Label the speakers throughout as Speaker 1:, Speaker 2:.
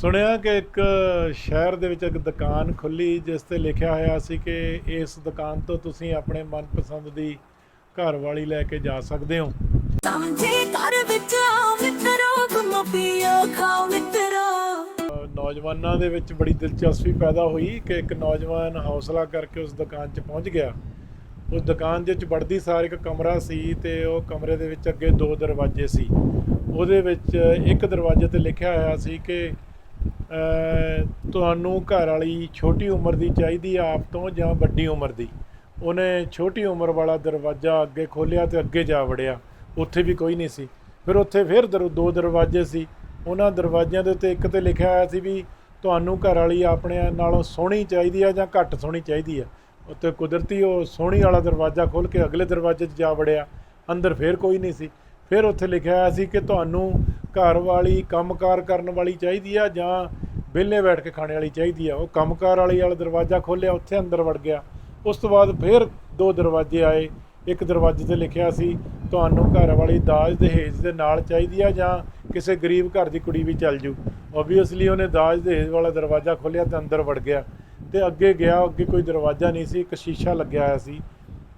Speaker 1: ਸੁਣਿਆ ਕਿ ਇੱਕ ਸ਼ਹਿਰ ਦੇ ਵਿੱਚ ਇੱਕ ਦੁਕਾਨ ਖੁੱਲੀ ਜਿਸ ਤੇ ਲਿਖਿਆ ਹੋਇਆ ਸੀ ਕਿ ਇਸ ਦੁਕਾਨ ਤੋਂ ਤੁਸੀਂ ਆਪਣੇ ਮਨਪਸੰਦ ਦੀ ਘਰ ਵਾਲੀ ਲੈ ਕੇ ਜਾ ਸਕਦੇ ਹੋ।
Speaker 2: ਸਮਝੇ ਘਰ ਵਿੱਚ ਆਓ ਮਿੱਤਰੋ ਗੁੰਮੋ ਪੀਓ ਖਾਓ ਮਿੱਤਰੋ।
Speaker 1: ਅ, ਨੌਜਵਾਨਾਂ ਦੇ ਵਿੱਚ ਬੜੀ ਦਿਲਚਸਪੀ ਪੈਦਾ ਹੋਈ ਕਿ ਇੱਕ ਨੌਜਵਾਨ ਹੌਸਲਾ ਕਰਕੇ ਉਸ ਦੁਕਾਨ 'ਚ ਪਹੁੰਚ ਗਿਆ। ਉਸ ਦੁਕਾਨ ਦੇ ਵਿੱਚ ਵੜਦੀ ਸਾਰ ਇੱਕ ਕਮਰਾ ਸੀ ਤੇ ਉਹ ਕਮਰੇ ਦੇ ਵਿੱਚ ਅੱਗੇ ਦੋ ਦਰਵਾਜ਼ੇ ਸੀ। ਉਹਦੇ ਵਿੱਚ ਇੱਕ ਦਰਵਾਜ਼ੇ ਤੇ ਲਿਖਿਆ ਹੋਇਆ ਸੀ ਕਿ ਤੁਹਾਨੂੰ ਘਰ ਵਾਲੀ ਛੋਟੀ ਉਮਰ ਦੀ ਚਾਹੀਦੀ ਆ ਆਪ ਤੋਂ ਜਾਂ ਵੱਡੀ ਉਮਰ ਦੀ? ਉਹਨੇ ਛੋਟੀ ਉਮਰ ਵਾਲਾ ਦਰਵਾਜ਼ਾ ਅੱਗੇ ਖੋਲ੍ਹਿਆ ਤੇ ਅੱਗੇ ਜਾ ਵੜਿਆ। ਉੱਥੇ ਵੀ ਕੋਈ ਨਹੀਂ ਸੀ। ਫਿਰ ਉੱਥੇ ਫਿਰ ਦਰ- ਦੋ ਦਰਵਾਜ਼ੇ ਸੀ। ਉਹਨਾਂ ਦਰਵਾਜ਼ਿਆਂ ਦੇ ਉੱਤੇ ਇੱਕ ਤੇ ਲਿਖਿਆ ਹੋਇਆ ਸੀ ਵੀ ਤੁਹਾਨੂੰ ਘਰ ਵਾਲੀ ਆਪਣੇ ਨਾਲੋਂ ਸੋਹਣੀ ਚਾਹੀਦੀ ਆ ਜਾਂ ਘੱਟ ਸੋਹਣੀ ਚਾਹੀਦੀ ਆ। ਉੱਤੇ ਕੁਦਰਤੀ ਉਹ ਸੋਹਣੀ ਵਾਲਾ ਦਰਵਾਜ਼ਾ ਖੋਲ੍ਹ ਕੇ ਅਗਲੇ ਦਰਵਾਜ਼ੇ 'ਚ ਜਾ ਵੜਿਆ। ਅੰਦਰ ਫਿਰ ਕੋਈ ਨਹੀਂ ਸੀ। ਫਿਰ ਉੱਥੇ ਲਿਖਿਆ ਹੋਇਆ ਸੀ ਕਿ ਤੁਹਾਨੂੰ ਘਰ ਵਾਲੀ ਕੰਮਕਾਰ ਕਰਨ ਵਾਲੀ ਚਾਹੀਦੀ ਆ ਜਾਂ ਵਿਹਲੇ ਬੈਠ ਕੇ ਖਾਣੇ ਵਾਲੀ ਚਾਹੀਦੀ ਆ? ਉਹ ਕੰਮਕਾਰ ਵਾਲੀ ਵਾਲਾ ਦਰਵਾਜ਼ਾ ਖੋਲ੍ਹਿਆ, ਉੱਥੇ ਅੰਦਰ ਵੜ ਗਿਆ। ਉਸ ਤੋਂ ਬਾਅਦ ਫਿਰ ਦੋ ਦਰਵਾਜ਼ੇ ਆਏ। ਇੱਕ ਦਰਵਾਜ਼ੇ ਤੇ ਲਿਖਿਆ ਸੀ, ਤੁਹਾਨੂੰ ਘਰ ਵਾਲੀ ਦਾਜ ਦਹੇਜ ਦੇ ਨਾਲ ਚਾਹੀਦੀ ਆ ਜਾਂ ਕਿਸੇ ਗਰੀਬ ਘਰ ਦੀ ਕੁੜੀ ਵੀ ਚੱਲ ਜੂ? ਓਬਵੀਅਸਲੀ ਉਹਨੇ ਦਾਜ ਦਹੇਜ ਵਾਲਾ ਦਰਵਾਜ਼ਾ ਖੋਲ੍ਹਿਆ ਤੇ ਅੰਦਰ ਵੜ ਗਿਆ। ਤੇ ਅੱਗੇ ਗਿਆ, ਅੱਗੇ ਕੋਈ ਦਰਵਾਜ਼ਾ ਨਹੀਂ ਸੀ, ਇੱਕ ਸ਼ੀਸ਼ਾ ਲੱਗਿਆ ਹੋਇਆ ਸੀ।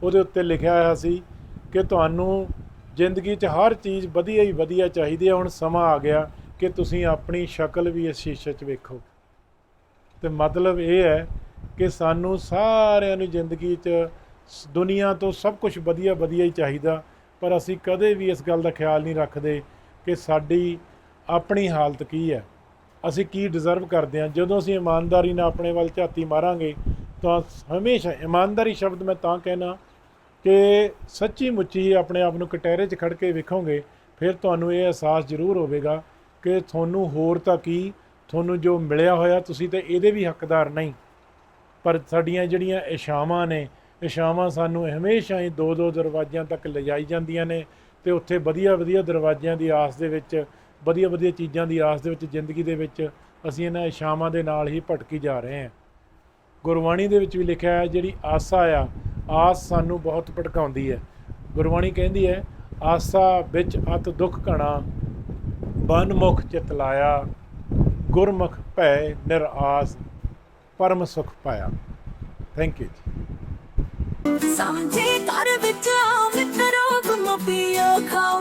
Speaker 1: ਉਹਦੇ ਉੱਤੇ ਲਿਖਿਆ ਹੋਇਆ ਸੀ ਕਿ ਤੁਹਾਨੂੰ ਜ਼ਿੰਦਗੀ 'ਚ ਹਰ ਚੀਜ਼ ਵਧੀਆ ਹੀ ਵਧੀਆ ਚਾਹੀਦੀ ਹੈ। ਹੁਣ ਸਮਾਂ ਆ ਗਿਆ ਕਿ ਤੁਸੀਂ ਆਪਣੀ ਸ਼ਕਲ ਵੀ ਇਸ ਸ਼ੀਸ਼ੇ 'ਚ ਵੇਖੋ। ਤੇ ਮਤਲਬ ਇਹ ਹੈ ਕਿ ਸਾਨੂੰ ਸਾਰਿਆਂ ਨੂੰ ਜ਼ਿੰਦਗੀ 'ਚ ਸ- ਦੁਨੀਆ ਤੋਂ ਸਭ ਕੁਝ ਵਧੀਆ ਵਧੀਆ ਹੀ ਚਾਹੀਦਾ। ਪਰ ਅਸੀਂ ਕਦੇ ਵੀ ਇਸ ਗੱਲ ਦਾ ਖਿਆਲ ਨਹੀਂ ਰੱਖਦੇ ਕਿ ਸਾਡੀ ਆਪਣੀ ਹਾਲਤ ਕੀ ਹੈ। ਅਸੀਂ ਕੀ ਡਿਜ਼ਰਵ ਕਰਦੇ ਹਾਂ। ਜਦੋਂ ਅਸੀਂ ਇਮਾਨਦਾਰੀ ਨਾਲ ਆਪਣੇ ਵੱਲ ਝਾਤੀ ਮਾਰਾਂਗੇ ਤਾਂ ਹਮੇਸ਼ਾ ਇਮਾਨਦਾਰੀ ਸ਼ਬਦ ਮੈਂ ਤਾਂ ਕਹਿਣਾ ਕਿ ਸੱਚੀ ਮੁੱਚੀ ਆਪਣੇ ਆਪ ਨੂੰ ਕਟਹਿਰੇ 'ਚ ਖੜ ਕੇ ਵੇਖੋਗੇ, ਫਿਰ ਤੁਹਾਨੂੰ ਇਹ ਅਹਿਸਾਸ ਜ਼ਰੂਰ ਹੋਵੇਗਾ ਕਿ ਤੁਹਾਨੂੰ ਹੋਰ ਤਾਂ ਕੀ, ਤੁਹਾਨੂੰ ਜੋ ਮਿਲਿਆ ਹੋਇਆ ਤੁਸੀਂ ਤੇ ਇਹਦੇ ਵੀ ਹੱਕਦਾਰ ਨਹੀਂ। ਪਰ ਸਾਡੀਆਂ ਜਿਹੜੀਆਂ ਇਸ਼ਾਵਾਂ ਨੇ, ਇਸ਼ਾਵਾਂ ਸਾਨੂੰ ਹਮੇਸ਼ਾ ਹੀ ਦੋ ਦੋ ਦਰਵਾਜ਼ਿਆਂ ਤੱਕ ਲਿਜਾਈ ਜਾਂਦੀਆਂ ਨੇ ਤੇ ਉੱਥੇ ਵਧੀਆ ਵਧੀਆ ਦਰਵਾਜ਼ਿਆਂ ਦੀ ਆਸ ਦੇ ਵਿੱਚ ਵਧੀਆ ਵਧੀਆ ਚੀਜ਼ਾਂ ਦੀ ਆਸ ਦੇ ਵਿੱਚ, ਜ਼ਿੰਦਗੀ ਦੇ ਵਿੱਚ ਅਸੀਂ ਇਹਨਾਂ ਇਸ਼ਾਵਾਂ ਦੇ ਨਾਲ ਹੀ ਭਟਕੀ ਜਾ ਰਹੇ ਹਾਂ। ਗੁਰਬਾਣੀ ਦੇ ਵਿੱਚ ਵੀ ਲਿਖਿਆ ਹੈ, ਜਿਹੜੀ ਆਸਾ ਆ ਆਸ ਸਾਨੂੰ ਬਹੁਤ ਭਟਕਾਉਂਦੀ ਹੈ। ਗੁਰਬਾਣੀ ਕਹਿੰਦੀ ਹੈ, ਆਸਾ ਵਿੱਚ ਅਤ ਦੁੱਖ ਘਣਾ ਬਨਮੁਖ ਚਿਤ ਲਾਇਆ, ਗੁਰਮੁਖ ਭੈ ਨਿਰਾਸ, ਪਰਮ ਸੁਖ ਪਾਇਆ। ਥੈਂਕ ਯੂ ਜੀ।
Speaker 2: ਸਮਝੇ ਘਰ ਵਿੱਚ ਆਓ, ਮਿੱਤਰੋ ਗੁੰਮੋ ਪੀਓ ਖਾਓ